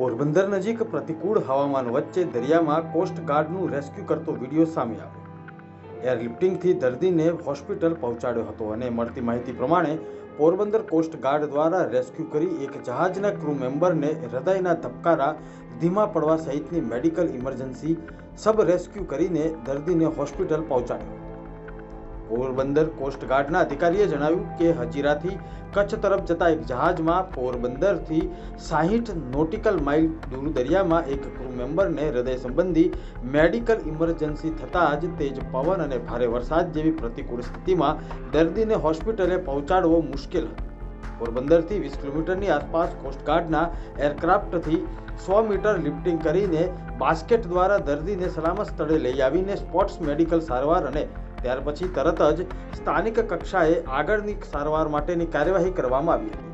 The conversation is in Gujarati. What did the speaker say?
પોરબંદર નજીક પ્રતિકૂળ હવામાન વચ્ચે દરિયામાં કોસ્ટગાર્ડનું રેસ્ક્યુ કરતો વીડિયો સામે આવ્યો. એરલિફ્ટિંગથી દર્દીને હોસ્પિટલ પહોંચાડ્યો હતો અને મળતી માહિતી પ્રમાણે પોરબંદર કોસ્ટગાર્ડ દ્વારા રેસ્ક્યુ કરી એક જહાજના ક્રૂ મેમ્બરને હૃદયના ધબકારા ધીમા પડવા સહિતની મેડિકલ ઇમરજન્સી સબ રેસ્ક્યુ કરીને દર્દીને હોસ્પિટલ પહોંચાડ્યો. પોરબંદર કોસ્ટગાર્ડના અધિકારીએ જણાવ્યું કે હજીરાથી કચ્છ તરફ જતા એક જહાજમાં પોરબંદરથી સાહીઠ નોટિકલ માઇલ દૂર દરિયામાં એક ક્રૂ મેમ્બરને હૃદય સંબંધી મેડિકલ ઇમરજન્સી થતાં જ તેજ પવન અને ભારે વરસાદ જેવી પ્રતિકૂળ સ્થિતિમાં દર્દીને હોસ્પિટલે પહોંચાડવો મુશ્કેલ હતો. પોરબંદરથી વીસ કિલોમીટરની આસપાસ કોસ્ટગાર્ડના એરક્રાફ્ટથી સો મીટર લિફ્ટિંગ કરીને બાસ્કેટ દ્વારા દર્દીને સલામત સ્થળે લઈ આવીને સ્પોર્ટ્સ મેડિકલ સારવાર અને ત્યાર પછી તરત જ સ્થાનિક કક્ષાએ આગળની સારવાર માટેની કાર્યવાહી કરવામાં આવી હતી.